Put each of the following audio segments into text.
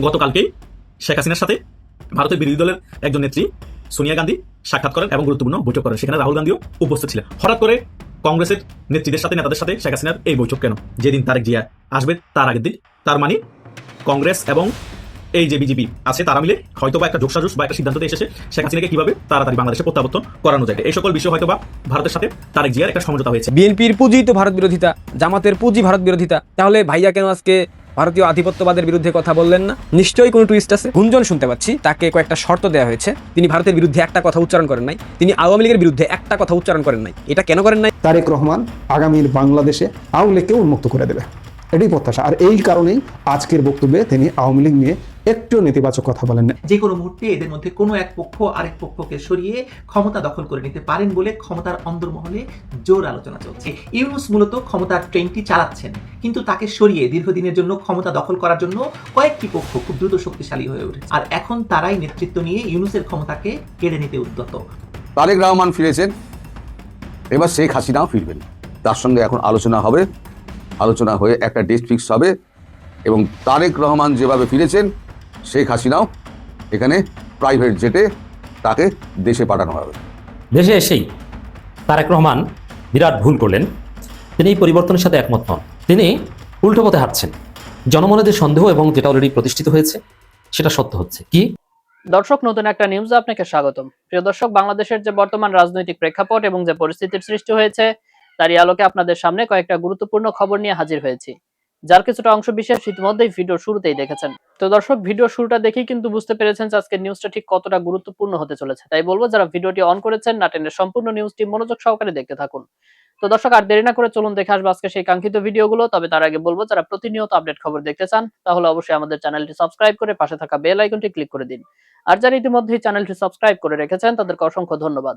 গতকালকেই শেখ হাসিনার সাথে ভারতের বিরোধী দলের একজন নেত্রী সোনিয়া গান্ধী সাক্ষাৎ করেন এবং গুরুত্বপূর্ণ বৈঠক করেন। সেখানে রাহুল গান্ধীও উপস্থিত ছিলেন। হঠাৎ করে কংগ্রেসের নেত্রীদের সাথে, নেতাদের সাথে শেখ হাসিনার এই বৈঠক কেন? যেদিন তারেক জিয়া আসবে, তার আগের দিন। তার মানে কংগ্রেস এবং এই যে বিজেপি আছে, তারা মিলে হয়তো বা একটা যোগসাজস বা একটা সিদ্ধান্তে এসেছে শেখ হাসিনাকে কীভাবে তাড়াতাড়ি বাংলাদেশে প্রত্যাবর্তন করানো যায়। এই সকল বিষয় হয়তো বা ভারতের সাথে তারেক জিয়ার একটা সমঝোতা হয়েছে। বিএনপির পুঁজি তো ভারত বিরোধিতা, জামাতের পুঁজি ভারত বিরোধিতা, তাহলে ভাইয়া কেন আজকে ভারতীয় আধিপত্যবাদের বিরুদ্ধে কথা বললেন না। নিশ্চয়ই কোনো টুইস্ট আছে? গুঞ্জন শুনতে পাচ্ছি। তাকে কয়েকটা শর্ত দেওয়া হয়েছে। তিনি ভারতের বিরুদ্ধে একটা কথা উচ্চারণ করেন নাই। তিনি আওয়ামী লীগের বিরুদ্ধে একটা কথা উচ্চারণ করেন নাই। এটা কেন করেন নাই? তারেক রহমান আগামীর বাংলাদেশে আওয়ামী লীগকে উন্মুক্ত করে দেবে। এটাই প্রত্যাশা। আর এই কারণেই আজকের বক্তব্যে তিনি আওয়ামী লীগ নিয়ে একটু নেতিবাচক কথা বলেন। না যে কোনো মুহূর্তে এদের মধ্যে কোনো এক পক্ষ আরেক পক্ষকে সরিয়ে ক্ষমতা দখল করে নিতে পারেন বলে ক্ষমতার অন্দরমহলে জোর আলোচনা চলছে। ইউনুস মূলত ক্ষমতার ট্রেনটি চালাচ্ছেন কিন্তু তাকে সরিয়ে দীর্ঘদিনের জন্য ক্ষমতা দখল করার জন্য কয়েকটি পক্ষ খুব দ্রুত শক্তিশালী হয়ে উঠেছে। আর এখন তারাই নেতৃত্ব নিয়ে ইউনুসের ক্ষমতাকে কেড়ে নিতে উদ্যত। তারেক রহমান ফিরেছেন এবার শেখ হাসিনাও ফিরবেন। তার সঙ্গে এখন আলোচনা হবে আলোচনা হয়ে একটা ডেট ফিক্স হবে এবং তারেক রহমান যেভাবে ফিরেছেন শেখ হাসিনাও এখানে প্রাইভেট জেটে তাকে দেশে পাঠানো হবে। দেশে এসেই তারেক রহমান বিরাট ভুল করলেন। তিনি এই পরিবর্তনের সাথে একমত নন তিনি উল্টো পথে হাঁটছেন। জনমনে যে সন্দেহ এবং যেটা অলরেডি প্রতিষ্ঠিত হয়েছে সেটা সত্য হচ্ছে। কি? দর্শক নতুন একটা নিউজে আপনাকে স্বাগতম। প্রিয় দর্শক বাংলাদেশের যে বর্তমান রাজনৈতিক প্রেক্ষাপট এবং যে পরিস্থিতির সৃষ্টি হয়েছে তারই আলোকে আপনাদের সামনে কয়েকটা গুরুত্বপূর্ণ খবর নিয়ে হাজির হয়েছি, যার কিছুটা অংশ বিশেষ ইতিমধ্যেই ভিডিও শুরুতেই দেখেছেন। তো দর্শক, ভিডিও শুরুটা দেখেই কিন্তু বুঝতে পেরেছেন যে আজকের নিউজটা ঠিক কতটা গুরুত্বপূর্ণ হতে চলেছে। তাই বলব, যারা ভিডিওটি অন করেছেন, না টেনের সম্পূর্ণ নিউজটি মনোযোগ সহকারে দেখতে থাকুন। তো দর্শক, আর দেরি না করে চলুন দেখে আসব আজকে সেই কাঙ্ক্ষিত ভিডিওগুলো। তবে তার আগে বলব, যারা প্রতিনিয়ত আপডেট খবর দেখতে চান, তাহলে অবশ্যই আমাদের চ্যানেলটি সাবস্ক্রাইব করে পাশে থাকা বেল আইকনটি ক্লিক করে দিন। আর যারা ইতিমধ্যেই চ্যানেলটি সাবস্ক্রাইব করে রেখেছেন, তাদেরকে অসংখ্য ধন্যবাদ।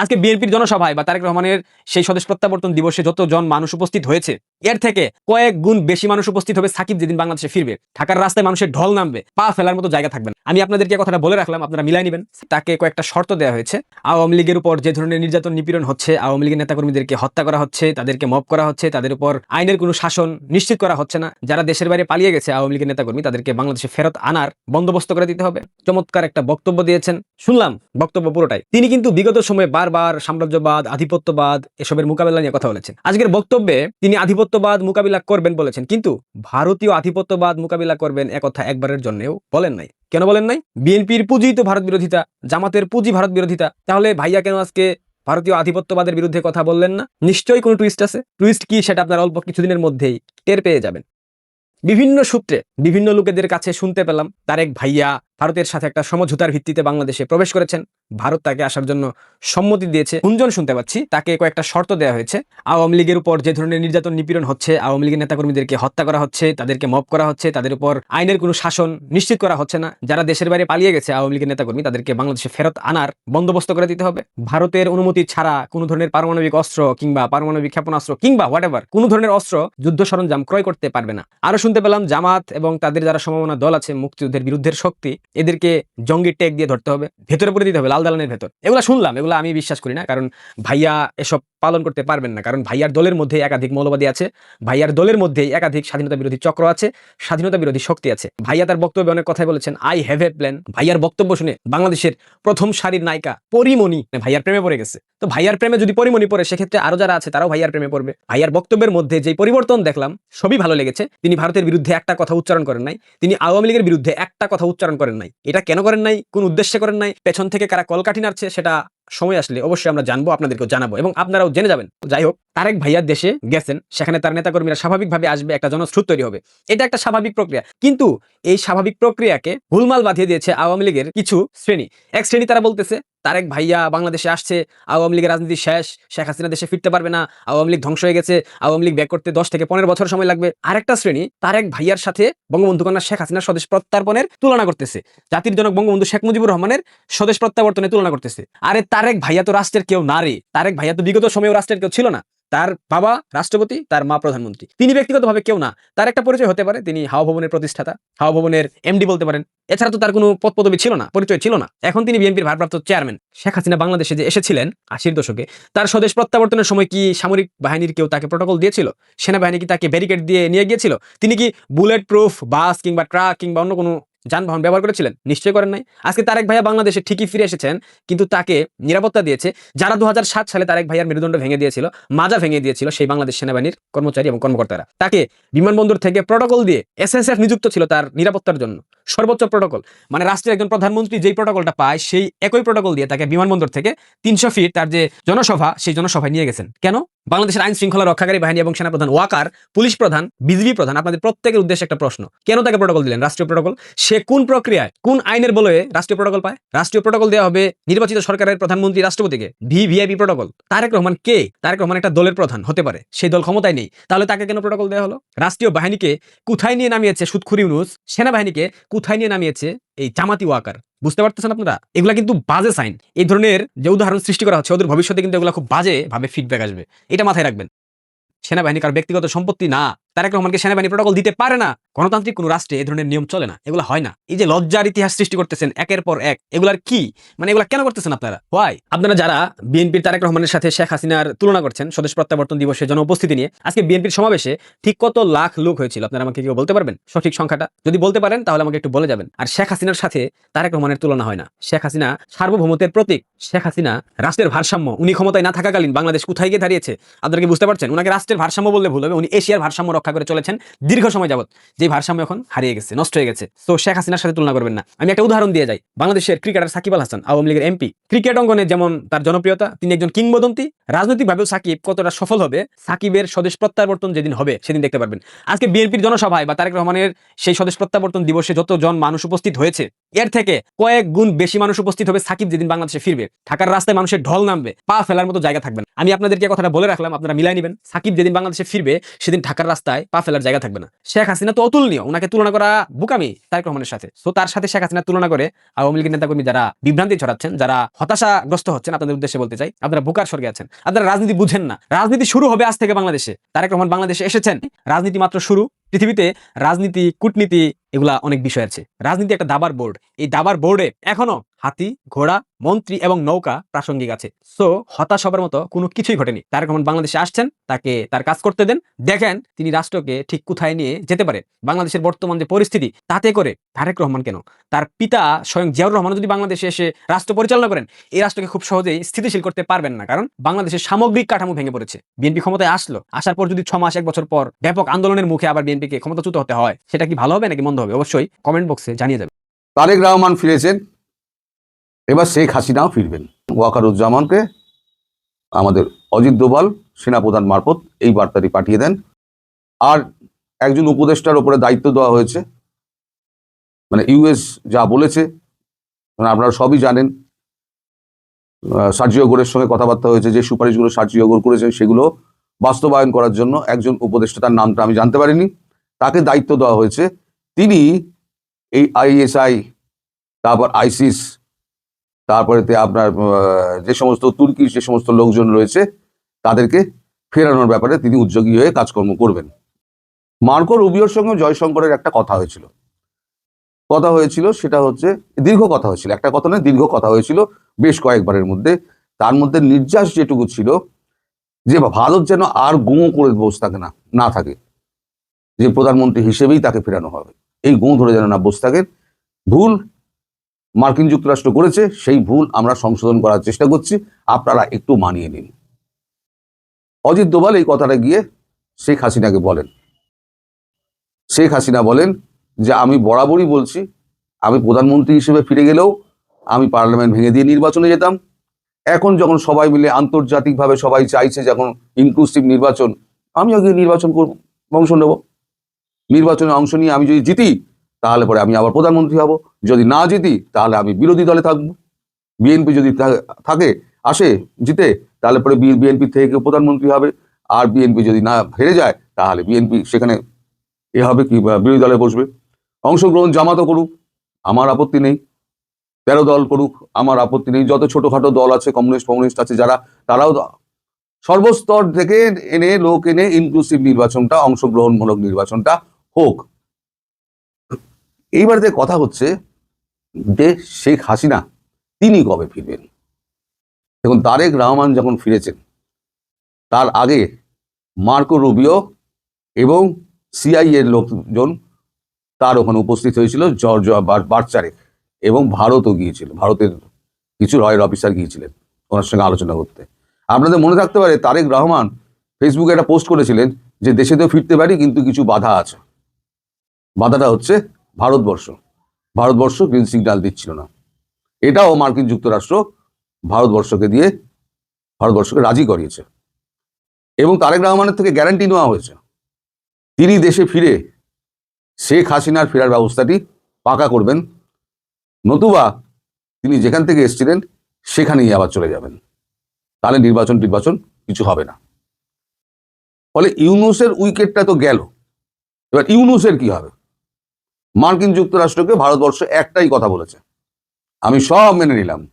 আজকে বিএনপির জনসভায় বা তারেক রহমানের সেই স্বদেশ প্রত্যাবর্তন দিবসে যতজন মানুষ উপস্থিত হয়েছে, এর থেকে কয়েক গুণ বেশি মানুষ উপস্থিত হবে সাকিব যেদিন বাংলাদেশে ফিরবে। ঢাকার রাস্তায় মানুষের ঢল নামবে, পা ফেলার মতো জায়গা থাকবে আমি আপনাদেরকে কথাটা বলে রাখলাম, আপনারা মিলাই নেবেন। তাকে কয়েকটা শর্ত দেওয়া হয়েছে। আওয়ামী লীগের উপর যে ধরনের নির্যাতন নিপীড়ন হচ্ছে, আওয়ামী লীগের নেতাকর্মীদেরকে হত্যা করা হচ্ছে, তাদেরকে মব করা হচ্ছে, তাদের উপর আইনের কোনো শাসন নিশ্চিত করা হচ্ছে না। যারা দেশের বাইরে পালিয়ে গেছে আওয়ামী লীগের নেতাকর্মী, তাদেরকে বাংলাদেশে ফেরত আনার বন্দোবস্ত করে দিতে হবে। চমৎকার একটা বক্তব্য দিয়েছেন। শুনলাম বক্তব্য পুরোটাই। তিনি কিন্তু বিগত সময়ে বারবার সাম্রাজ্যবাদ, আধিপত্যবাদ এসবের মোকাবেলা নিয়ে কথা বলেছেন। আজকের বক্তব্যে তিনি আধিপত্যবাদ মোকাবিলা করবেন বলেছেন, কিন্তু ভারতীয় আধিপত্যবাদ মোকাবিলা করবেন একথা একবারের জন্যও বলেন নাই। কেন বলেন নাই? বিএনপির পুঁজি তো ভারত বিরোধিতা, জামাতের পুঁজি ভারত বিরোধিতা। তাহলে ভাইয়া কেন আজকে ভারতীয় আধিপত্যবাদের বিরুদ্ধে কথা বললেন না? নিশ্চয়ই কোনো টুইস্ট আছে? টুইস্ট কি সেটা আপনার অল্প কিছুদিনের মধ্যেই টের পেয়ে যাবেন। বিভিন্ন সূত্রে বিভিন্ন লোকেদের কাছে শুনতে পেলাম তারেক ভাইয়া ভারতের সাথে একটা সমঝোতার ভিত্তিতে বাংলাদেশে প্রবেশ করেছেন। ভারত তাকে আসার জন্য সম্মতি দিয়েছে। গুঞ্জন শুনতে পাচ্ছি, তাকে কয়েকটা শর্ত দেওয়া হয়েছে। আওয়ামী লীগের উপর যে ধরনের নির্যাতন নিপীড়ন হচ্ছে, আওয়ামী লীগের নেতাকর্মীদেরকে হত্যা করা হচ্ছে, তাদেরকে মব করা হচ্ছে, তাদের উপর আইনের কোনো শাসন নিশ্চিত করা হচ্ছে না। যারা দেশের বাইরে পালিয়ে গেছে আওয়ামী লীগের নেতাকর্মী, তাদেরকে বাংলাদেশে ফেরত আনার বন্দোবস্ত করে দিতে হবে। ভারতের অনুমতি ছাড়া কোনো ধরনের পারমাণবিক অস্ত্র কিংবা পারমাণবিক ক্ষেপণাস্ত্র কিংবা হোয়াট এভার কোনো ধরনের অস্ত্র যুদ্ধ সরঞ্জাম ক্রয় করতে পারবে না। আরও শুনতে পেলাম, জামাত এবং তাদের যারা সম্ভাবনা দল আছে, মুক্তিযুদ্ধের বিরুদ্ধের শক্তি এদেরকে জঙ্গি টেক দিয়ে ধরতে হবে, ভেতরে পড়ে দিতে হবে, লাল দালানের ভেতর। এগুলো শুনলাম, এগুলো আমি বিশ্বাস করি না, কারণ ভাইয়া এসব পালন করতে পারবেন না, কারণ ভাইয়ার দলের মধ্যে একাধিক মৌলবাদী আছে, ভাইয়ার দলের মধ্যে একাধিক স্বাধীনতা বিরোধী চক্র আছে, স্বাধীনতা বিরোধী শক্তি আছে। ভাইয়া তার বক্তব্যে অনেক কথাই বলেছেন আই হ্যাভ এ প্ল্যান ভাইয়ার বক্তব্য শুনে বাংলাদেশের প্রথম সারির নায়িকা পরিমণি ভাইয়ার প্রেমে পড়ে গেছে। তো ভাইয়ার প্রেমে যদি পরিমণি পড়ে, সেক্ষেত্রে আরও যারা আছে তারাও ভাইয়ার প্রেমে পড়বে। ভাইয়ার বক্তব্যের মধ্যে যে পরিবর্তন দেখলাম, সবই ভালো লেগেছে। তিনি ভারতের বিরুদ্ধে একটা কথা উচ্চারণ করেন নাই। তিনি আওয়ামী লীগের বিরুদ্ধে একটা কথা উচ্চারণ করেন নাই। এটা কেন করেন নাই? কোন উদ্দেশ্যে করেন নাই? পেছন থেকে কারা কলকাঠি নাড়ছে, সেটা সময় আসলে অবশ্যই আমরা জানব, আপনাদেরকেও জানাব এবং আপনারাও জেনে যাবেন। যাই হোক, তারেক ভাইয়ার দেশে গেছেন, সেখানে তার নেতাকর্মীরা স্বাভাবিকভাবে আসবে, একটা জনস্রোত তৈরি হবে। এটা একটা স্বাভাবিক প্রক্রিয়া। কিন্তু এই স্বাভাবিক প্রক্রিয়াকে ভুলমাল বাঁধিয়ে দিয়েছে আওয়ামী লীগের কিছু শ্রেণি। এক শ্রেণি তারা বলতেছে তারেক ভাইয়া বাংলাদেশে আসছে, আওয়ামী লীগের রাজনীতি শেষ, শেখ হাসিনা দেশে ফিরতে পারবে না, আওয়ামী লীগ ধ্বংস হয়ে গেছে, আওয়ামী লীগ ব্যাক করতে দশ থেকে পনেরো বছর সময় লাগবে। আরেকটা শ্রেণি তারেক ভাইয়ার সাথে বঙ্গবন্ধু কন্যা শেখ হাসিনার স্বদেশ প্রত্যার্পণের তুলনা করতেছে। জাতির জনক বঙ্গবন্ধু শেখ মুজিবুর রহমানের স্বদেশ প্রত্যাবর্তনের তুলনা করতেছে। আরে তারেক ভাইয়া তো রাষ্ট্রের কেউ না রে। তারেক ভাইয়া তো বিগত সময়েও রাষ্ট্রের কেউ ছিল না। তার বাবা রাষ্ট্রপতি, তার মা প্রধানমন্ত্রী। তিনি ব্যক্তিগতভাবে কেউ না। তার একটা পরিচয় হতে পারে, তিনি হাওয়া ভবনের প্রতিষ্ঠাতা হাওয়া ভবনের এমডি বলতে পারেন। এছাড়া তো তার কোনো পদ পদবি ছিল না, পরিচয় ছিল না। এখন তিনি বিএনপির ভারপ্রাপ্ত চেয়ারম্যান। শেখ হাসিনা বাংলাদেশে যে এসেছিলেন আশির দশকে, তার স্বদেশ প্রত্যাবর্তনের সময় কি সামরিক বাহিনীর কেউ তাকে প্রোটোকল দিয়েছিল? সেনাবাহিনী কি তাকে ব্যারিকেড দিয়ে নিয়ে গিয়েছিল? তিনি কি বুলেট প্রুফ বাস কিংবা ট্রাক কিংবা অন্য কোনো যানবাহন ব্যবহার করেছিলেন? নিশ্চয় করেন নাই। আজকে তারেক ভাইয়া বাংলাদেশে ঠিকই ফিরে এসেছেন, কিন্তু তাকে নিরাপত্তা দিয়েছে, যারা দু হাজার সাত সালে তারেক ভাইয়ার মেরুদণ্ড ভেঙে দিয়েছিল, মাজা ভেঙে দিয়েছিল সেই বাংলাদেশ সেনাবাহিনীর কর্মচারী এবং কর্মকর্তারা। তাকে বিমানবন্দর থেকে প্রোটোকল দিয়ে এসএসএফ নিযুক্ত ছিল তার নিরাপত্তার জন্য। সর্বোচ্চ প্রোটোকল মানে রাষ্ট্রের একজন প্রধানমন্ত্রী যেই প্রোটোকলটা পায়, সেই একই প্রোটোকল দিয়ে তাকে বিমানবন্দর থেকে তিনশো ফিট তার যে জনসভা, সেই জনসভায় নিয়ে গেছেন। কেন? বাংলাদেশের আইন শৃঙ্খলা রক্ষাকারী বাহিনী এবং সেনাপ্রধান ওয়াকার, পুলিশ প্রধান, বিজিবি প্রধান, আপনাদের প্রত্যেকের উদ্দেশ্যে একটা প্রশ্ন। কেন তাকে প্রোটোকল দিলেন? রাষ্ট্রীয় প্রোটোকল সে কোন প্রক্রিয়ায়, কোন আইনের বলে রাষ্ট্রীয় প্রোটোকল পায়? রাষ্ট্রীয় প্রোটোকল দেওয়া হবে নির্বাচিত সরকারের প্রধানমন্ত্রী রাষ্ট্রপতিকে। V VIP protocol Tarique Rahman কে? তারেক রহমান একটা দলের প্রধান হতে পারে। সেই দল ক্ষমতায় নেই। তাহলে তাকে কেন প্রোটোকল দেওয়া হলো? রাষ্ট্রীয় বাহিনীকে কোথায় নিয়ে নামিয়েছে সুৎখুরি ইউনুস সেনাবাহিনীকে কোথায় নিয়ে নামিয়েছে এই জামাতি ওয়াকার? বুঝতে পারতেছেন আপনারা? এগুলা কিন্তু বাজে সাইন এই ধরনের যে উদাহরণ সৃষ্টি করা হচ্ছে, ওদের ভবিষ্যতে কিন্তু এগুলো খুব বাজে ভাবে ফিডব্যাক আসবে। এটা মাথায় রাখবেন। সেনাবাহিনী কার ব্যক্তিগত সম্পত্তি না। তারেক রহমানকে সেনাবাহিনী প্রোটোকল দিতে পারে না। গণতান্ত্রিক কোনো রাষ্ট্রে এই ধরনের নিয়ম চলে না, এগুলো হয় না। এই যে লজ্জার ইতিহাস সৃষ্টি করতেছেন একের পর এক, এগুলার কি? মানে এগুলা কেন করতেছেন আপনারা? হোয়াই আপনারা যারা বিএনপির তারেক রহমানের সাথে শেখ হাসিনার তুলনা করছেন, স্বদেশ প্রত্যাবর্তন দিবসের জন উপস্থিতি নিয়ে, আজকে বিএনপির সমাবেশে ঠিক কত লাখ লোক হয়েছিল? আপনারা আমাকে কেউ বলতে পারবেন? সঠিক সংখ্যাটা? যদি বলতে পারেন, তাহলে আমাকে একটু বলে যাবেন। আর শেখ হাসিনার সাথে তারেক রহমানের তুলনা হয় না। শেখ হাসিনা সার্বভৌমত্বের প্রতীক। শেখ হাসিনা রাষ্ট্রের ভারসাম্য, উনি ক্ষমতায় না থাকাকালীন বাংলাদেশ কোথায় গিয়ে দাঁড়িয়েছে? আপনারা কি বুঝতে পারছেন? উনাকে রাষ্ট্রের ভারসাম্য বললে ভুল হবে। উনি এশিয়ার ভারসাম্য রক্ষা করে চলেছেন দীর্ঘ সময় যাবত যে ভারসাম্য এখন হারিয়ে গেছে, নষ্ট হয়ে গেছে। তো শেখ হাসিনার সাথে তুলনা করবেন না। আমি একটা উদাহরণ দিয়ে যাই। বাংলাদেশের ক্রিকেটার সাকিব আল হাসান, আওয়ামী লীগের এমপি। ক্রিকেট অঙ্গনে যেমন তার জনপ্রিয়তা, তিনি একজন কিংবদন্তি। রাজনৈতিকভাবেও সাকিব কতটা সফল হবে, সাকিবের স্বদেশ প্রত্যাবর্তন যেদিন হবে, সেদিন দেখতে পারবেন। আজকে বিএনপির জনসভায় বা তারেক রহমানের সেই স্বদেশ প্রত্যাবর্তন দিবসে যতজন মানুষ উপস্থিত হয়েছে, এর থেকে কয়েক গুণ বেশি মানুষ উপস্থিত হবে সাকিব যেদিন বাংলাদেশে ফিরবে। ঢাকার রাস্তায় মানুষের ঢল নামবে, পা ফেলার মতো জায়গা থাকবে আমি আপনাদেরকে কথাটা বলে রাখলাম, আপনারা মিলাই নেবেন। সাকিব যেদিন বাংলাদেশে ফিরবে, সেদিন ঢাকার রাস্তায় পা ফেলার জায়গা থাকবে না। শেখ হাসিনা তো অতুলনীয় ওনাকে তুলনা করা বুকামি তারেক রহমানের সাথে। তো তার সাথে শেখ হাসিনা তুলনা করে আওয়ামী লীগের নেতাকর্মী যারা বিভ্রান্তি ছড়াচ্ছেন, যারা হতাশাগ্রস্ত হচ্ছেন, আপনাদের উদ্দেশ্যে বলতে চাই, আপনারা বুকার স্বর্গে আছেন। আপনারা রাজনীতি বুঝেন না, রাজনীতি শুরু হবে আজ থেকে বাংলাদেশে। তারেক রহমান বাংলাদেশে এসেছেন। রাজনীতি মাত্র শুরু। পৃথিবীতে রাজনীতি, কূটনীতি এগুলা অনেক বিষয় আছে। রাজনীতি একটা দাবার বোর্ড এই দাবার বোর্ডে এখনও হাতি, ঘোড়া, মন্ত্রী এবং নৌকা প্রাসঙ্গিক আছে। সো হতাশ হবার মতো কোনো কিছুই ঘটেনি। তারেক রহমান বাংলাদেশে আসছেন, তাকে তার কাজ করতে দেন। দেখেন, তিনি রাষ্ট্রকে ঠিক কোথায় নিয়ে যেতে পারে। বাংলাদেশের বর্তমান যে পরিস্থিতি, তাতে করে তারেক রহমান কেন? তার পিতা স্বয়ং জিয়াউর রহমান যদি বাংলাদেশে এসে রাষ্ট্র পরিচালনা করেন, এই রাষ্ট্রকে খুব সহজেই স্থিতিশীল করতে পারবেন না। কারণ বাংলাদেশের সামগ্রিক কাঠামো ভেঙে পড়েছে। বিএনপি ক্ষমতায় আসলো, আসার পর যদি ছ মাস, এক বছর পর ব্যাপক আন্দোলনের মুখে আবার বিএনপিকে ক্ষমতাচ্যুত হতে হয়, সেটা কি ভালো হবে নাকি মন্দ হবে? অবশ্যই কমেন্ট বক্সে জানিয়ে যাবেন তারেক রহমান ফিরেছেন, এবার শেখ হাসিনাও ফিরবেন। ওয়াকারুজ্জামানকে আমাদের অজিত দোভাল, সেনাপ্রধান মারফত, এই বার্তাটি পাঠিয়ে দেন। আর একজন উপদেষ্টার ওপরে দায়িত্ব দেওয়া হয়েছে। মানে ইউএস যা বলেছে মানে আপনারা সবই জানেন। সার্জিও গোরের সঙ্গে কথাবার্তা হয়েছে, যে সুপারিশগুলো সার্জিও গোর করেছেন, সেগুলো বাস্তবায়ন করার জন্য একজন উপদেষ্টা, তার নামটা আমি জানতে পারিনি। তাকে দায়িত্ব দেওয়া হয়েছে তিনি এই আইএসআই তারপর আইসিস তারপরেতে আপনার যে সমস্ত তুর্কির যে সমস্ত লোকজন রয়েছে, তাদেরকে ফেরানোর ব্যাপারে তিনি উদ্যোগী হয়ে কাজকর্ম করবেন। মার্কো রুবিওর সঙ্গে জয়শঙ্করের একটা কথা হয়েছিল। কথা হয়েছিল, সেটা হচ্ছে, দীর্ঘ কথা হয়েছিল। একটা কথা নয়, দীর্ঘ কথা হয়েছিল বেশ কয়েকবারের মধ্যে। তার মধ্যে নির্যাস যেটুকু ছিল, যে ভারত যেন আর গুঁ করে বসে থাকে না না থাকে, যে প্রধানমন্ত্রী হিসেবেই তাকে ফেরানো হবে। এই গুঁ ধরে যেন না বসে থাকেন ভুল মার্কিন যুক্তরাষ্ট্র করেছে, সেই ভুল আমরা সংশোধন করার চেষ্টা করছি। আপনারা একটু মানিয়ে নিন। অজিত দোভাল এই কথাটা গিয়ে শেখ হাসিনাকে বলেন। শেখ হাসিনা বলেন যে, আমি বরাবরই বলছি, আমি প্রধানমন্ত্রী হিসেবে ফিরে গেলেও আমি পার্লামেন্ট ভেঙে দিয়ে নির্বাচনে যেতাম। এখন যখন সবাই মিলে আন্তর্জাতিকভাবে সবাই চাইছে যখন ইনক্লুসিভ নির্বাচন আমিও গিয়ে নির্বাচন করব অংশ নেব। নির্বাচনে অংশ নিয়ে আমি যদি জিতি, তাহলে পরে আমি আবার প্রধানমন্ত্রী হব। যদি না জিতি, তাহলে আমি বিরোধী দলে থাকব। বিএনপি যদি থাকে, আসে, জিতে, তাহলে পরে বিএনপি থেকে প্রধানমন্ত্রী হবে। আর বিএনপি যদি না হেরে যায়, তাহলে বিএনপি সেখানে এ হবে কি বিরোধী দলে বসবে। অংশগ্রহণ জামাতও করুক, আমার আপত্তি নেই। তেরো দল করুক, আমার আপত্তি নেই। যত ছোটখাটো দল আছে, কমিউনিস্ট কমিউনিস্ট আছে যারা, তারাও সর্বস্তর থেকে এনে লোক এনে ইনক্লুসিভ নির্বাচনটা, অংশগ্রহণমূলক নির্বাচনটা হোক। এইবার যে কথা হচ্ছে, যে শেখ হাসিনা, তিনি কবে ফিরবেন? দেখুন, তারেক রহমান যখন ফিরেছেন, তার আগে মার্কো রুবিও এবং সিআই এর লোকজন তার ওখানে উপস্থিত হয়েছিল, জর্জ বার্চারে এবং ভারতও গিয়েছিল। ভারতের কিছু রয়্যাল অফিসার গিয়েছিলেন ওনার সঙ্গে আলোচনা করতে। আপনাদের মনে থাকতে পারে, তারেক রহমান ফেসবুকে একটা পোস্ট করেছিলেন যে, দেশে তো ফিরতে পারি, কিন্তু কিছু বাধা আছে। বাধাটা হচ্ছে ভারতবর্ষ। ভারতবর্ষ গ্রিন সিগন্যাল দিচ্ছিল না। এটাও মার্কিন যুক্তরাষ্ট্র ভারতবর্ষকে দিয়ে, ভারতবর্ষকে রাজি করিয়েছে। এবং তারেক রহমানের থেকে গ্যারান্টি নেওয়া হয়েছে। তিনি দেশে ফিরে শেখ হাসিনার ফেরার ব্যবস্থাটি পাকা করবেন। নতুবা তিনি যেখান থেকে এসেছিলেন, সেখানেই আবার চলে যাবেন। তাহলে নির্বাচন নির্বাচন কিছু হবে না। ফলে ইউনুসের উইকেটটা তো গেল। এবার ইউনুসের কি হবে? মার্কিন যুক্তরাষ্ট্রকে ভারতবর্ষ একটাই কথা বলেছে। আমি সব মেনে নিলাম।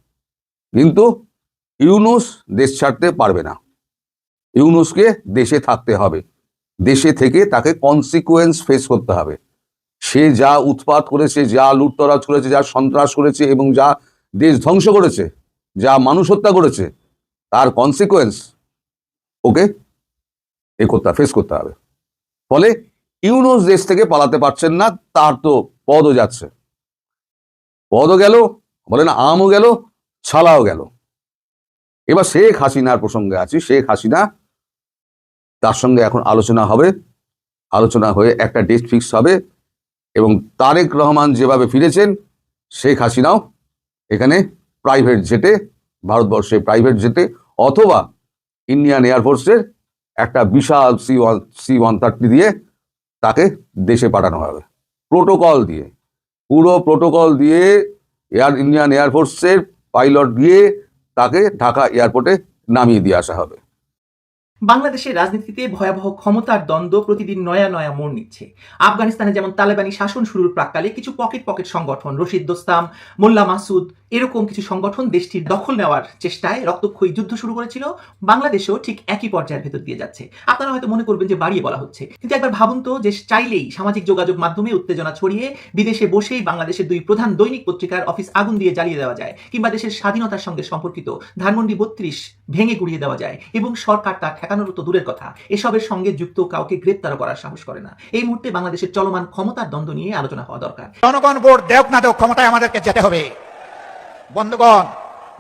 কিন্তু ইউনুস দেশ ছাড়তে পারবে না। ইউনুসকে দেশে থাকতে হবে। দেশে থেকে তাকে কনসিকুয়েন্স ফেস করতে হবে। সে যা উৎপাত করেছে, যা লুটতরাজ করেছে, যা সন্ত্রাস করেছে এবং যা দেশ ধ্বংস করেছে, যা মানুষ হত্যা করেছে, তার কনসিকুয়েন্স ওকে এ করতে ফেস করতে হবে। ফলে ইউনুস দেশ থেকে পালাতে পারছেন না, তার তো পদও যাচ্ছে। পদও গেল বলে না আমও গেল, ছালাও গেল। এবার শেখ হাসিনার প্রসঙ্গে আছি। শেখ হাসিনা, তার সঙ্গে এখন আলোচনা হবে। আলোচনা হয়ে একটা ডেট ফিক্স হবে এবং তারেক রহমান যেভাবে ফিরেছেন, শেখ হাসিনাও এখানে প্রাইভেট জেটে ভারতবর্ষে প্রাইভেট জেটে অথবা ইন্ডিয়ান এয়ারফোর্সের একটা বিশাল C one C one thirty দিয়ে তাকে দেশে পাঠানো হবে। প্রোটোকল দিয়ে, পুরো প্রোটোকল দিয়ে এয়ার ইন্ডিয়ান এয়ারফোর্সের পাইলট দিয়ে তাকে ঢাকা এয়ারপোর্টে নামিয়ে দিয়ে আসা হবে। বাংলাদেশের রাজনীতিতে ভয়াবহ ক্ষমতার দ্বন্দ্ব প্রতিদিন নয়া নয়া মোড় নিচ্ছে। আফগানিস্তানে যেমন তালেবানি শাসন শুরুর প্রাককালে কিছু পকেট পকেট সংগঠন, রশিদ দোস্তাম, মোল্লা মাসুদ এরকম কিছু সংগঠন দেশটির দখল নেওয়ার চেষ্টায় রক্তক্ষয়ী যুদ্ধ শুরু করেছিল। বাংলাদেশেও ঠিক একই পর্যায়ের ভেতর দিয়ে যাচ্ছে। আপনারা হয়তো মনে করবেন যে বাড়িয়ে বলা হচ্ছে। কিন্তু একবার ভাবুন তো যে চাইলেই সামাজিক যোগাযোগ মাধ্যমে উত্তেজনা ছড়িয়ে বিদেশে বসেই বাংলাদেশের দুই প্রধান দৈনিক পত্রিকার অফিস আগুন দিয়ে জ্বালিয়ে দেওয়া যায় কিংবা দেশের স্বাধীনতার সঙ্গে সম্পর্কিত ধানমন্ডি বত্রিশ ভেঙে গুড়িয়ে দেওয়া যায় এবং সরকার তা ঠেকানোর তো দূরের কথা। এসবের সঙ্গে যুক্ত কাউকে গ্রেপ্তার করার সাহস করে না। এই মুহূর্তে বাংলাদেশের চলমান ক্ষমতার দ্বন্দ্ব নিয়ে আলোচনা হওয়া দরকার। জনগণ ভোট দেওক না দেওক ক্ষমতায় আমাদেরকে যেতে হবে। বন্ধুগণ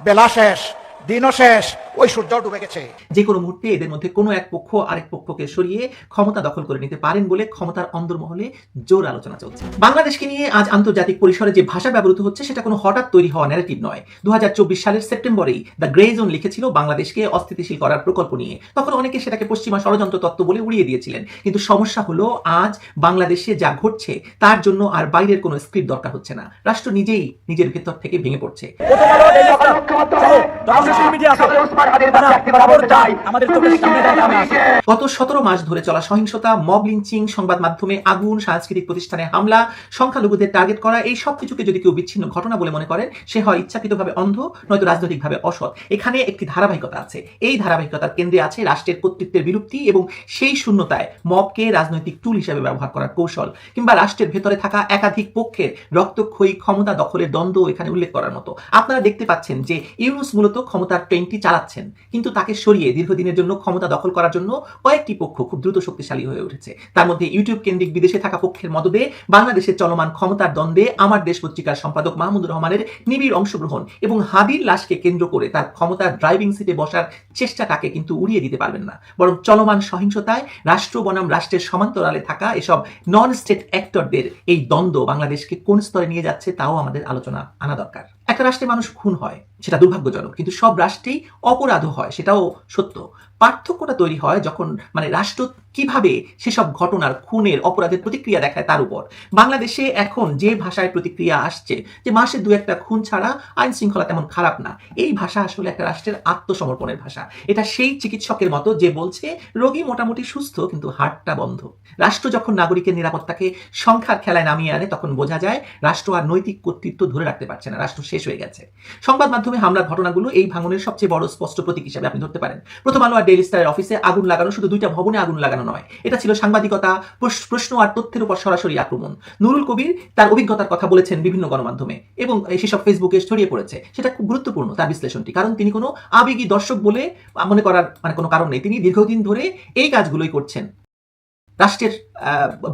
বেলা শেষ দিনও শেষ ওই সূর্য ডুবে গেছে। যে কোনো মুহূর্তে এদের মধ্যে কোনো এক পক্ষ আরেক পক্ষকে সরিয়ে ক্ষমতা দখল করে নিতে পারেন বলে ক্ষমতার অন্দরমহলে জোর আলোচনা চলছে। বাংলাদেশকে নিয়ে আজ আন্তর্জাতিক পরিসরে যে ভাষা ব্যবহৃত হচ্ছে সেটা কোনো হঠাৎ তৈরি হওয়া ন্যারেটিভ নয়। দু সালের সেপ্টেম্বরেই দ্য গ্রে জোন লিখেছিল বাংলাদেশকে অস্থিতিশীল করার প্রকল্প নিয়ে। তখন অনেকে সেটাকে পশ্চিমা ষড়যন্ত্র তত্ত্ব বলে উড়িয়ে দিয়েছিলেন। কিন্তু সমস্যা হলো আজ বাংলাদেশে যা ঘটছে তার জন্য আর বাইরের কোনো স্ক্রিপ্ট দরকার হচ্ছে না। রাষ্ট্র নিজেই নিজের ভেতর থেকে ভেঙে পড়ছে। গত সতেরো মাস ধরে চলা সহিংসতা মব লিঞ্চিং সংবাদ মাধ্যমে আগুন সাংস্কৃতিক প্রতিষ্ঠানে হামলা সংখ্যালঘুদের টার্গেট করা এই সব কিছুকে যদি কেউ বিচ্ছিন্ন ঘটনা বলে মনে করেন সে হয় ইচ্ছাকৃতভাবে অন্ধ নয়তো রাজনৈতিকভাবে অসৎ। এখানে একটি ধারাবাহিকতা আছে। এই ধারাবাহিকতার কেন্দ্রে আছে রাষ্ট্রের কর্তৃত্বের বিলুপ্তি এবং সেই শূন্যতায় মবকে রাজনৈতিক টুল হিসেবে ব্যবহার করার কৌশল কিংবা রাষ্ট্রের ভেতরে থাকা একাধিক পক্ষের রক্তক্ষয়ী ক্ষমতা দখলের দ্বন্দ্ব এখানে উল্লেখ করার মতো। আপনারা দেখতে পাচ্ছেন যে ইউনুস মূলত ক্ষমতার ট্রেনটি চালাচ্ছেন কিন্তু তাকে সরিয়ে দীর্ঘদিনের জন্য ক্ষমতা দখল করার জন্য কয়েকটি পক্ষ খুব দ্রুত শক্তিশালী হয়ে উঠেছে। তার মধ্যে ইউটিউব কেন্দ্রিক বিদেশে থাকা পক্ষের মদদে বাংলাদেশের চলমান ক্ষমতার দ্বন্দ্বে আমার দেশ পত্রিকার সম্পাদক মাহমুদুর রহমানের নিবিড় অংশগ্রহণ এবং হাবির লাশকে কেন্দ্র করে তার ক্ষমতার ড্রাইভিং সিটে বসার চেষ্টাটাকে কিন্তু উড়িয়ে দিতে পারবেন না। বরং চলমান সহিংসতায় রাষ্ট্র বনাম রাষ্ট্রের সমান্তরালে থাকা এসব নন স্টেট অ্যাক্টরদের এই দ্বন্দ্ব বাংলাদেশকে কোন স্তরে নিয়ে যাচ্ছে তাও আমাদের আলোচনা আনা দরকার। একটা রাষ্ট্রে মানুষ খুন হয় সেটা দুর্ভাগ্যজনক। কিন্তু সব রাষ্ট্রেই অপরাধও হয়, সেটাও সত্য। পার্থক্যটা তৈরি হয় যখন মানে রাষ্ট্র কীভাবে সেসব ঘটনার খুনের অপরাধের প্রতিক্রিয়া দেখায় তার উপর। বাংলাদেশে এখন যে ভাষায় প্রতিক্রিয়া আসছে, যে মাসে দু একটা খুন ছাড়া আইন শৃঙ্খলা তেমন খারাপ না, এই ভাষা আসলে একটা রাষ্ট্রের আত্মসমর্পণের ভাষা। এটা সেই চিকিৎসকের মতো যে বলছে, রোগী মোটামুটি সুস্থ, কিন্তু হার্টটা বন্ধ। রাষ্ট্র যখন নাগরিকের নিরাপত্তাকে সংখ্যার খেলায় নামিয়ে আনে, তখন বোঝা যায়, রাষ্ট্র আর নৈতিক কর্তৃত্ব ধরে রাখতে পারছে না। রাষ্ট্র শেষ হয়ে গেছে। সংবাদ মাধ্যমে গণমাধ্যমে হামলার ঘটনাগুলো এই ভাঙনের সবচেয়ে বড় স্পষ্ট প্রতীক হিসেবে আপনি ধরতে পারেন। প্রথম আলো আর ডেইলি স্টারের অফিসে আগুন লাগানো শুধু দুইটা ভবনে আগুন লাগানো নয়, এটা ছিল সাংবাদিকতা প্রশ্ন আর তথ্যের উপর সরাসরি আক্রমণ। নুরুল কবির তার অভিজ্ঞতার কথা বলেছেন বিভিন্ন গণমাধ্যমে এবং সেসব ফেসবুকে ছড়িয়ে পড়েছে। সেটা খুব গুরুত্বপূর্ণ তার বিশ্লেষণটি, কারণ তিনি কোনো আবেগী দর্শক বলে মনে করার মানে কোনো কারণ নেই। তিনি দীর্ঘদিন ধরে এই কাজগুলোই করছেন। রাষ্ট্রের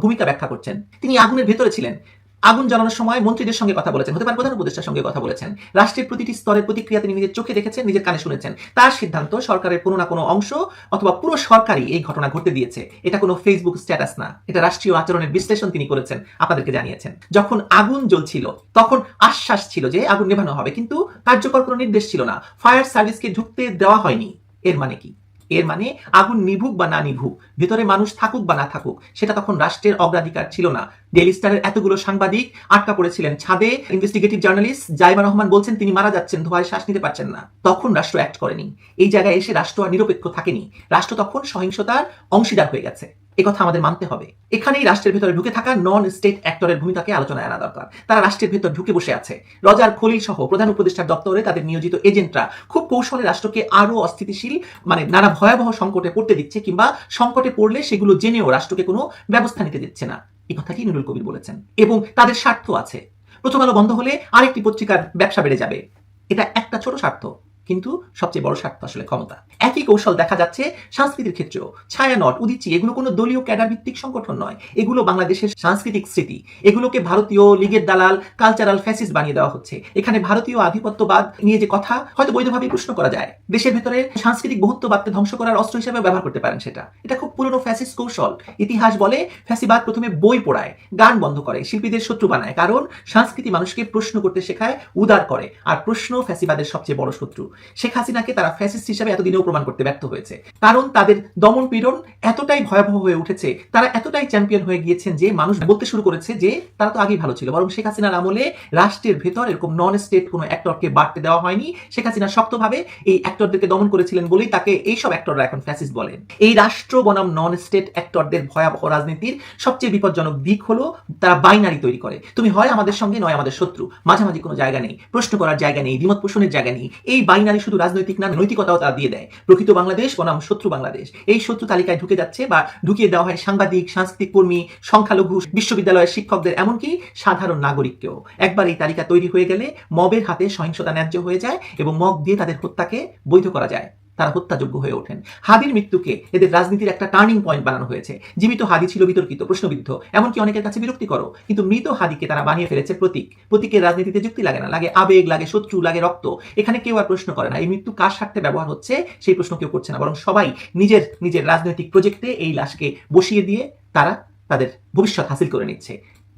ভূমিকা ব্যাখ্যা করছেন। তিনি আগুনের ভেতরে ছিলেন। আগুন জ্বালানোর সময় মন্ত্রীদের সঙ্গে কথা বলেছেন। হতে পারে প্রধান উপদেষ্টার সঙ্গে কথা বলেছেন। রাষ্ট্রের প্রতিটি স্তরের প্রতিক্রিয়া তিনি নিজের চোখে দেখেছেন, নিজের কানে শুনেছেন। তার সিদ্ধান্ত সরকারের কোনো না কোনো অংশ অথবা পুরো সরকারই এই ঘটনা ঘটতে দিয়েছে। এটা কোনো ফেসবুক স্ট্যাটাস না। এটা রাষ্ট্রীয় আচরণের বিশ্লেষণ তিনি করেছেন, আপনাদেরকে জানিয়েছেন। যখন আগুন জ্বলছিল, তখন আশ্বাস ছিল যে আগুন নেভানো হবে। কিন্তু কার্যকর কোনো নির্দেশ ছিল না। ফায়ার সার্ভিসকে ঢুকতে দেওয়া হয়নি। এর মানে কি? এর মানে আগুন নিভুক বা না নিভুক, ভেতরে মানুষ থাকুক বা না থাকুক, সেটা তখন রাষ্ট্রের অগ্রাধিকার ছিল না। ডেলি স্টারের এতগুলো সাংবাদিক আটকা পড়েছিলেন ছাদে। ইনভেস্টিগেটিভ জার্নালিস্ট জাইমা রহমান বলছেন, তিনি মারা যাচ্ছেন, ধোয়ায় শ্বাস নিতে পারছেন না। তখন রাষ্ট্র অ্যাক্ট করেনি। এই জায়গায় এসে রাষ্ট্র আর নিরপেক্ষ থাকেনি। রাষ্ট্র তখন সহিংসতার অংশীদার হয়ে গেছে। এ কথা আমাদের মানতে হবে। এখানেই রাষ্ট্রের ভেতরে ঢুকে থাকা নন স্টেট অ্যাক্টরের ভূমিকাকে আলোচনায় আনা দরকার। তারা রাষ্ট্রের ভেতর ঢুকে বসে আছে। রজার খলিল সহ প্রধান উপদেষ্টার দপ্তরে তাদের নিয়োজিত এজেন্টরা খুব কৌশলে রাষ্ট্রকে আরও অস্থিতিশীল মানে নানা ভয়াবহ সংকটে পড়তে দিচ্ছে কিংবা সংকটে পড়লে সেগুলো জেনেও রাষ্ট্রকে কোনো ব্যবস্থা নিতে দিচ্ছে না। এই কথাটি নুরুল কবির বলেছেন? এবং তাদের স্বার্থ আছে। প্রথম আলো বন্ধ হলে আরেকটি পত্রিকার ব্যবসা বেড়ে যাবে। এটা একটা ছোট স্বার্থ। কিন্তু সবচেয়ে বড় স্বার্থ আসলে ক্ষমতা। একই কৌশল দেখা যাচ্ছে সংস্কৃতির ক্ষেত্রেও। ছায়ানট উদিচি এগুলো কোনো দলীয় ক্যাডার ভিত্তিক সংগঠন নয়। এগুলো বাংলাদেশের সাংস্কৃতিক স্মৃতি। এগুলোকে ভারতীয় লীগের দালাল কালচারাল ফ্যাসিস্ট বানিয়ে দেওয়া হচ্ছে। এখানে ভারতীয় আধিপত্যবাদ নিয়ে যে কথা হয়তো বৈধভাবে প্রশ্ন করা যায়। দেশের ভেতরে সাংস্কৃতিক বহুত্ববাদকে ধ্বংস করার অস্ত্র হিসেবে ব্যবহার করতে পারেন সেটা। এটা খুব পুরনো ফ্যাসিস কৌশল। ইতিহাস বলে ফ্যাসিবাদ প্রথমে বই পড়ায়, গান বন্ধ করে, শিল্পীদের শত্রু বানায়। কারণ সংস্কৃতি মানুষকে প্রশ্ন করতে শেখায়, উদার করে। আর প্রশ্ন ফ্যাসিবাদের সবচেয়ে বড় শত্রু। শেখ হাসিনাকে তারা ফ্যাসিস্ট হিসেবে এতদিনেও প্রমাণ করতে ব্যর্থ হয়েছে। কারণ তাদের দমন পীড়ন এতটাই ভয়াবহ হয়ে উঠেছে, তারা এতটাই চ্যাম্পিয়ন হয়ে গিয়েছেন যে মানুষ বলতে শুরু করেছে যে তারা তো আগেই ভালো ছিল। বরং শেখ হাসিনার আমলে রাষ্ট্রের ভেতর এরকম নন স্টেট কোনো অ্যাক্টরকে বাড়তে দেওয়া হয়নি। শেখ হাসিনা শক্তভাবে এই অ্যাক্টরদেরকে দমন করেছিলেন বলেই তাকে এইসব অ্যাক্টররা এখন ফ্যাসিস্ট বলেন। এই রাষ্ট্র বনাম নন স্টেট অ্যাক্টরদের ভয়াবহ রাজনীতির সবচেয়ে বিপজ্জনক দিক হলো তারা বাইনারি তৈরি করে। তুমি হয় আমাদের সঙ্গে, নয় আমাদের শত্রু। মাঝামাঝি কোনো জায়গা নেই। প্রশ্ন করার জায়গা নেই, দ্বিমত পোষণের জায়গা নেই। এই বাইনারি শুধু রাজনৈতিক না, নৈতিকতাও তা দিয়ে দেয়। প্রকৃত বাংলাদেশ বনাম শত্রু বাংলাদেশ। এই শত্রু তালিকায় ঢুকে যাচ্ছে বা ঢুকিয়ে দেওয়া হয় সাংবাদিক, সাংস্কৃতিক কর্মী, সংখ্যালঘু, বিশ্ববিদ্যালয়ের শিক্ষকদের, এমনকি সাধারণ নাগরিককেও। একবার এই তালিকা তৈরি হয়ে গেলে মবের হাতে সহিংসতা ন্যায্য হয়ে যায় এবং মগ দিয়ে তাদের হত্যাকে বৈধ করা যায়। তারা হত্যাযোগ্য হয়ে ওঠেন। হাদির মৃত্যুকে এদের রাজনীতির একটা টার্নিং পয়েন্ট বানানো হয়েছে। জীবিত হাদি ছিল বিতর্কিত, প্রশ্নবিদ্ধ। এমনকি অনেকের কাছে বিরক্তিকর কিন্তু মৃত হাদিকে তারা বানিয়ে ফেলেছে প্রতীক। প্রতীকের রাজনীতিতে যুক্তি লাগে না। লাগে আবেগ, লাগে শত্রু, লাগে রক্ত। এখানে কেউ আর প্রশ্ন করে না। এই মৃত্যু কার স্বার্থে ব্যবহার হচ্ছে সেই প্রশ্ন কেউ করছে না। বরং সবাই নিজের নিজের রাজনৈতিক প্রজেক্টে এই লাশকে বসিয়ে দিয়ে তারা তাদের ভবিষ্যৎ হাসিল করে নিচ্ছে।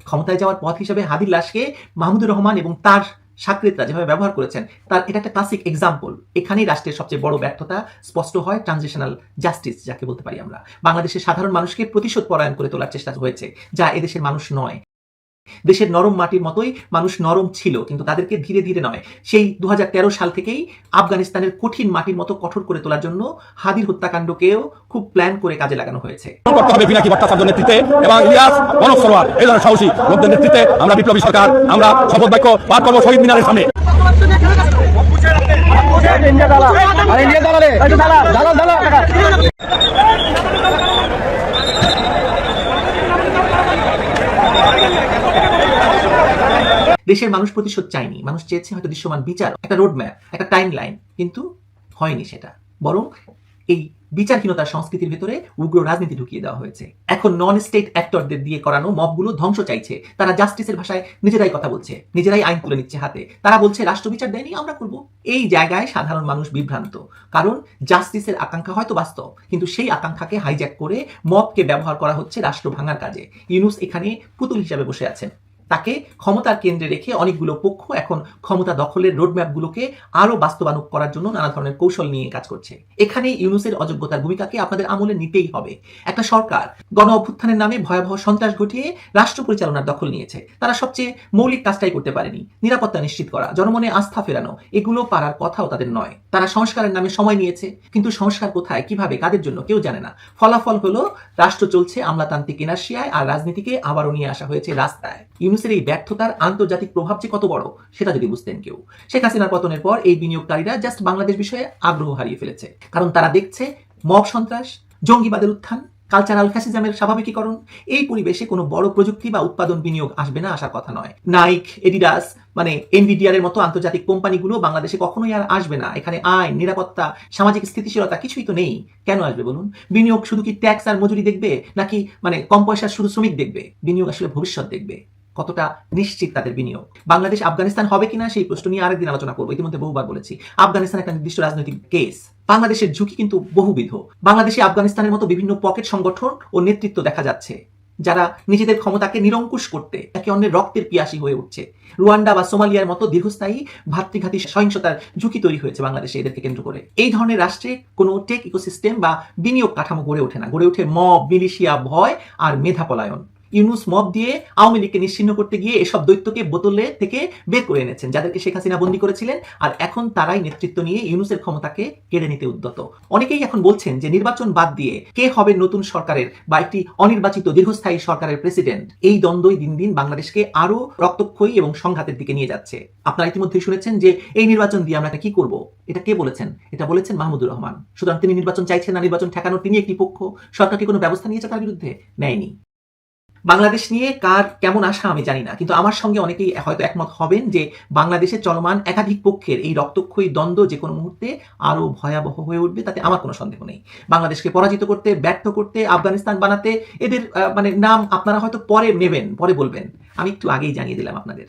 ক্ষমতায় যাওয়ার পথ হিসেবে হাদির লাশকে মাহমুদুর রহমান এবং তার সাকরেতরা যেভাবে ব্যবহার করেছেন, তার এটা একটা ক্লাসিক এক্সাম্পল এখানেই রাষ্ট্রের সবচেয়ে বড় ব্যর্থতা স্পষ্ট হয় ট্রানজিশনাল জাস্টিস যাকে বলতে পারি আমরা। বাংলাদেশের সাধারণ মানুষকে প্রতিশোধ পরায়ণ করে তোলার চেষ্টা হয়েছে, যা এদেশের মানুষ নয়। দেশের নরম মাটির মতোই মানুষ নরম ছিল কিন্তু তাদেরকে ধীরে ধীরে নয়। সেই দু হাজার তেরো সাল থেকেই আফগানিস্তানের কঠিন মাটির মতো কঠোর করে তোলার জন্য হাদির হত্যাকাণ্ডকেও খুব প্ল্যান করে কাজে লাগানো হয়েছে। করতে হবে পিনাকি ভট্টাচার্য নেতৃত্বে এবং ইলিয়াস মানব সরোয়ার এই ধরনের সাহসী লোকদের নেতৃত্বে আমরা বিপ্লবী সরকার আমরা শপথ বাক্য পাঠ করব শহীদ মিনারের সামনে। দেশের মানুষ প্রতিশোধ চায়নি। মানুষ চেয়েছে হয়তো দৃশ্যমান বিচার, একটা রোড ম্যাপ একটা টাইম লাইন কিন্তু হয়নি সেটা। বরং এই বিচারহীনতার সংস্কৃতির ভেতরে উগ্র রাজনীতি ঢুকিয়ে দেওয়া হয়েছে। এখন নন স্টেট অ্যাক্টরদের দিয়ে করানো মবগুলো ধ্বংস চাইছে। তারা জাস্টিসের ভাষায় নিজেরাই কথা বলছে, নিজেরাই আইন তুলে নিচ্ছে হাতে। তারা বলছে, রাষ্ট্র বিচার দেয়নি, আমরা করব। এই জায়গায় সাধারণ মানুষ বিভ্রান্ত। কারণ জাস্টিসের আকাঙ্ক্ষা হয়তো বাস্তব, কিন্তু সেই আকাঙ্ক্ষাকে হাইজ্যাক করে মবকে ব্যবহার করা হচ্ছে রাষ্ট্র ভাঙার কাজে। ইউনুস এখানে পুতুল হিসাবে বসে আছেন। তাকে ক্ষমতার কেন্দ্রে রেখে অনেকগুলো পক্ষ এখন ক্ষমতা দখলের রোডম্যাপগুলোকে আরও বাস্তবায়ন করার জন্য নানা ধরনের কৌশল নিয়ে কাজ করছে। এখানে ইউনুসের অযোগ্যতার ভূমিকাকে আপনাদের আমলে নিতেই হবে। একটা সরকার গণ অভ্যুত্থানের নামে ভয়াবহ সন্ত্রাস ঘটিয়ে রাষ্ট্র পরিচালনার দখল নিয়েছে। তারা সবচেয়ে মৌলিক কাজটাই করতে পারেনি। নিরাপত্তা নিশ্চিত করা, জনমনে আস্থা ফেরানো, এগুলো পারার কথাও তাদের নয়। তারা সংস্কারের নামে সময় নিয়েছে, কিন্তু সংস্কার কোথায়, কীভাবে, কাদের জন্য কেউ জানে না। ফলাফল হলো, রাষ্ট্র চলছে আমলাতান্ত্রিক ইনার্শিয়ায় আর রাজনীতিকে আবারও নিয়ে আসা হয়েছে রাস্তায়। ইউনুসের এই ব্যর্থতার আন্তর্জাতিক প্রভাব যে কত বড়, সেটা যদি বুঝতেন কেউ। শেখ হাসিনার পতনের পর এই বিনিয়োগকারীরা জাস্ট বাংলাদেশ বিষয়ে আগ্রহ হারিয়ে ফেলেছে। কারণ তারা দেখছে মব সন্ত্রাস, জঙ্গিবাদের উত্থান কালচারাল ফ্যাসিজমের স্বাভাবিকীকরণ, এই পরিবেশে কোনো বড় প্রযুক্তি বা উৎপাদন বিনিয়োগ আসবে না আসার কথা নয়। নাইক এডিডাস মানে এনভিডিআর এর মতো আন্তর্জাতিক কোম্পানিগুলো বাংলাদেশে কখনোই আর আসবে না। এখানে আইন, নিরাপত্তা, সামাজিক স্থিতিশীলতা কিছুই তো নেই। কেন আসবে বলুন? বিনিয়োগ শুধু কি ট্যাক্স আর মজুরি দেখবে? নাকি মানে কম পয়সার শুধু শ্রমিক দেখবে? বিনিয়োগ আসলে ভবিষ্যৎ দেখবে। কতটা নিশ্চিত তাদের বিনিয়োগ? বাংলাদেশ আফগানিস্তান হবে কিনা সেই প্রশ্ন নিয়ে আরেকদিন আলোচনা করব। ইতিমধ্যে বহুবার বলেছি, আফগানিস্তান একটা নির্দিষ্ট রাজনৈতিক কেস। বাংলাদেশের ঝুঁকি কিন্তু বহুবিধ। বাংলাদেশে আফগানিস্তানের মতো বিভিন্ন পকেট সংগঠন ও নেতৃত্ব দেখা যাচ্ছে, যারা নিজেদের ক্ষমতাকে নিরঙ্কুশ করতে, একে অন্যের রক্তের পিয়াসী হয়ে উঠছে। রুয়ান্ডা বা সোমালিয়ার মতো দীর্ঘস্থায়ী ভাতৃঘাতী সহিংসতার ঝুঁকি তৈরি হয়েছে বাংলাদেশে এদেরকে কেন্দ্র করে। এই ধরনের রাষ্ট্রে কোনো টেক ইকোসিস্টেম বা বিনিয়োগ কাঠামো গড়ে ওঠে না। গড়ে ওঠে মব, মিলিশিয়া, ভয় আর মেধা পলায়ন ইউনুস মব দিয়ে আওয়ামী লীগকে নিশ্চিন্ন করতে গিয়ে এসব দৈত্যকে বোতলে থেকে বের করে এনেছেন, যাদেরকে শেখ হাসিনা বন্দী করেছিলেন আর এখন তারাই নেতৃত্ব নিয়ে ইউনুসের ক্ষমতাকে কেড়ে নিতে উদ্যত। অনেকেই এখন বলছেন যে নির্বাচন বাদ দিয়ে কে হবে নতুন সরকারের বা একটি অনির্বাচিত দীর্ঘস্থায়ী সরকারের প্রেসিডেন্ট? এই দ্বন্দ্বই দিন দিন বাংলাদেশকে আরও রক্তক্ষয়ী এবং সংঘাতের দিকে নিয়ে যাচ্ছে। আপনারা ইতিমধ্যে শুনেছেন যে এই নির্বাচন দিয়ে আমরা কি করব? এটা কে বলেছেন? এটা বলেছেন মাহমুদুর রহমান। সুতরাং তিনি নির্বাচন চাইছেন না নির্বাচন ঠেকানোর তিনি একটি পক্ষ? সরকার কি কোনো ব্যবস্থা নিয়েছে তার বিরুদ্ধে? নেয়নি। বাংলাদেশ নিয়ে কার কেমন আশা আমি জানি না, কিন্তু আমার সঙ্গে অনেকেই হয়তো একমত হবেন যে বাংলাদেশে চলমান একাধিক পক্ষের এই রক্তক্ষয়ী দ্বন্দ্ব যে কোনো মুহূর্তে আরও ভয়াবহ হয়ে উঠবে, তাতে আমার কোনো সন্দেহ নেই। বাংলাদেশকে পরাজিত করতে, ব্যর্থ করতে, আফগানিস্তান বানাতে, এদের মানে নাম আপনারা হয়তো পরে নেবেন, পরে বলবেন। আমি একটু আগেই জানিয়ে দিলাম আপনাদের।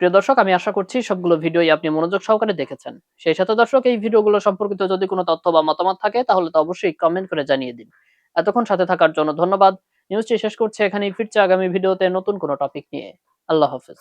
প্রিয় দর্শক, আমি আশা করছি সবগুলো ভিডিওই আপনি মনোযোগ সহকারে দেখেছেন। সেই সাথে দর্শক, এই ভিডিওগুলো সম্পর্কিত যদি কোনো তথ্য বা মতামত থাকে, তাহলে তো অবশ্যই কমেন্ট করে জানিয়ে দিন। এতক্ষণ সাথে থাকার জন্য ধন্যবাদ। নিউজটি শেষ করছে এখানেই ফিরছে আগামী ভিডিওতে নতুন কোনো টপিক নিয়ে। আল্লাহ হাফেজ।